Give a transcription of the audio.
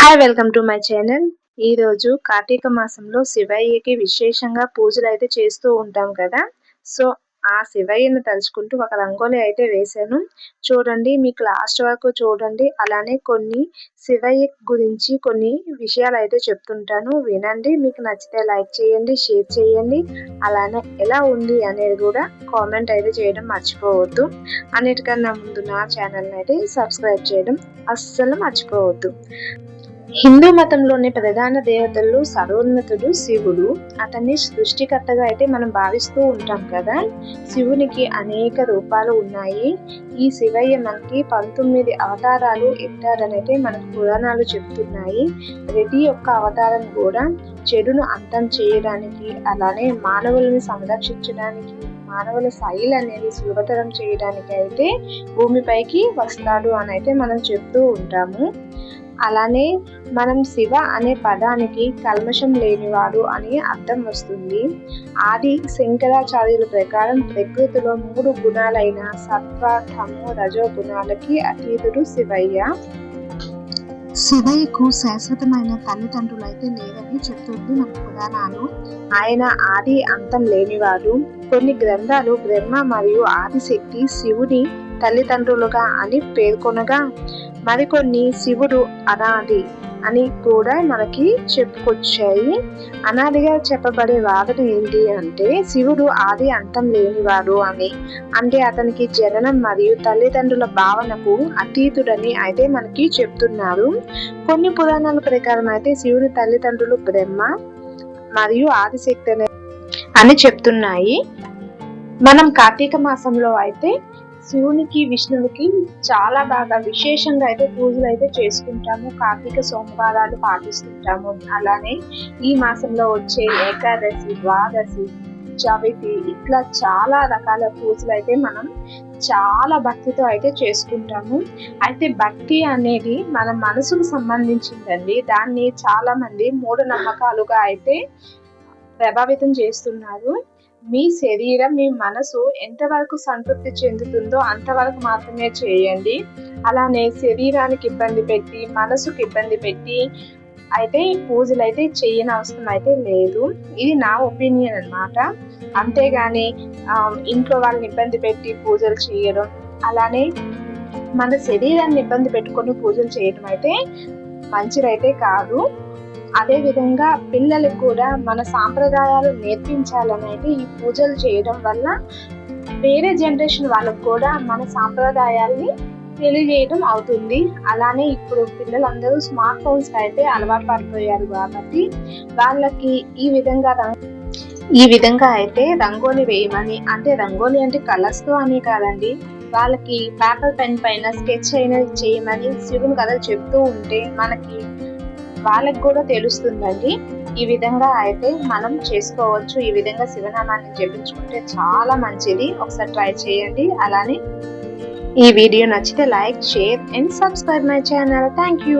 Hi welcome to my channel ఈ రోజు కార్తీక మాసంలో శివయ్యకి విశేషంగా పూజలు అయితే చేస్తూ ఉంటాం కదా. సో ఆ శివయ్యను తలుచుకుంటూ ఒక రంగోలి అయితే వేశాను. చూడండి మీకు లాస్ట్ వరకు చూడండి. అలానే కొన్ని శివయ్య గురించి కొన్ని విషయాలు అయితే చెప్తుంటాను. వినండి మీకు నచ్చితే లైక్ చేయండి షేర్ చేయండి. అలానే ఎలా ఉంది అనేది కూడా కామెంట్ అయితే చేయడం మర్చిపోవద్దు. అన్నిటికన్నా ముందు నా ఛానల్ని అయితే సబ్స్క్రైబ్ చేయడం అస్సలు మర్చిపోవద్దు. హిందూ మతంలోని ప్రధాన దేవతలు సర్వోన్నతుడు శివుడు. అతన్ని సృష్టికర్తగా అయితే మనం భావిస్తూ ఉంటాం కదా. శివునికి అనేక రూపాలు ఉన్నాయి. ఈ శివయ్య మనకి పంతొమ్మిది అవతారాలు ఎత్తారనైతే మనకు పురాణాలు చెప్తున్నాయి. ప్రతి ఒక్క అవతారం కూడా చెడును అంతం చేయడానికి అలానే మానవులను సంరక్షించడానికి మానవుల శైలి అనేది సులభతరం చేయడానికి అయితే భూమిపైకి వస్తాడు అని అయితే మనం చెప్తూ ఉంటాము. అలానే మనం శివ అనే పదానికి కల్మషం లేనివాడు అని అర్థం వస్తుంది. ఆది శంకరాచార్యుల ప్రకారం ప్రకృతిలో మూడు గుణాలైన సత్వ తము రజో గుణాలకి అతీతుడు శివయ్య. శివయ్యకు శాశ్వతమైన తల్లిదండ్రులు అయితే లేదని చెప్తుంది మన పురాణాలు. ఆయన ఆది అంతం లేనివాడు. కొన్ని గ్రంథాలు బ్రహ్మ మరియు ఆదిశక్తి శివుని తల్లిదండ్రులుగా అని పేర్కొనగా మరికొన్ని శివుడు అనాది అని కూడా మనకి చెప్పుకొచ్చాయి. అనాదిగా చెప్పబడే వాదన ఏంటి అంటే శివుడు ఆది అంతం లేనివాడు అని. అంటే అతనికి జననం మరియు తల్లిదండ్రుల భావనకు అతీతుడని అయితే మనకి చెప్తున్నారు. కొన్ని పురాణాల ప్రకారం అయితే శివుడు తల్లిదండ్రులు బ్రహ్మ మరియు ఆదిశక్తి అని చెప్తున్నాయి. మనం కార్తీక మాసంలో అయితే శివునికి విష్ణువుకి చాలా బాగా విశేషంగా అయితే పూజలు అయితే చేసుకుంటాము. కార్తీక సోమవారాలు పాటిస్తుంటాము. అలానే ఈ మాసంలో వచ్చే ఏకాదశి ద్వాదశి చవితి ఇట్లా చాలా రకాల పూజలు అయితే మనం చాలా భక్తితో అయితే చేసుకుంటాము. అయితే భక్తి అనేది మన మనసుకు సంబంధించిందండి. దాన్ని చాలా మంది మూఢనమ్మకాలుగా అయితే ప్రభావితం చేస్తున్నారు. మీ శరీరం మీ మనసు ఎంతవరకు సంతృప్తి చెందుతుందో అంతవరకు మాత్రమే చేయండి. అలానే శరీరానికి ఇబ్బంది పెట్టి మనసుకు ఇబ్బంది పెట్టి అయితే పూజలు అయితే చేయని అవసరం అయితే లేదు. ఇది నా ఒపీనియన్ అనమాట అంతేగాని ఇంట్లో వాళ్ళని ఇబ్బంది పెట్టి పూజలు చేయడం అలానే మన శరీరాన్ని ఇబ్బంది పెట్టుకొని పూజలు చేయడం అయితే మంచిదైతే కాదు. అదే విధంగా పిల్లలకు కూడా మన సాంప్రదాయాలు నేర్పించాలనేది ఈ పూజలు చేయడం వల్ల వేరే జనరేషన్ వాళ్ళకు కూడా మన సాంప్రదాయాల్ని తెలియజేయడం అవుతుంది. అలానే ఇప్పుడు పిల్లలందరూ స్మార్ట్ ఫోన్స్ అయితే అలవాటు పడిపోయారు కాబట్టి వాళ్ళకి ఈ విధంగా ఈ విధంగా అయితే రంగోలి వేయమని అంటే రంగోలి అంటే కలర్స్తో అని కాదండి వాళ్ళకి పేపర్ పెన్ పైన స్కెచ్ అయినా చేయమని శివుని కథలు చెప్తూ ఉంటే మనకి వాళ్ళకి కూడా తెలుస్తుందండి. ఈ విధంగా అయితే మనం చేసుకోవచ్చు. ఈ విధంగా శివనామాన్ని జపించుకుంటే చాలా మంచిది. ఒకసారి ట్రై చేయండి. అలానే ఈ వీడియో నచ్చితే like share and subscribe my channel. Thank you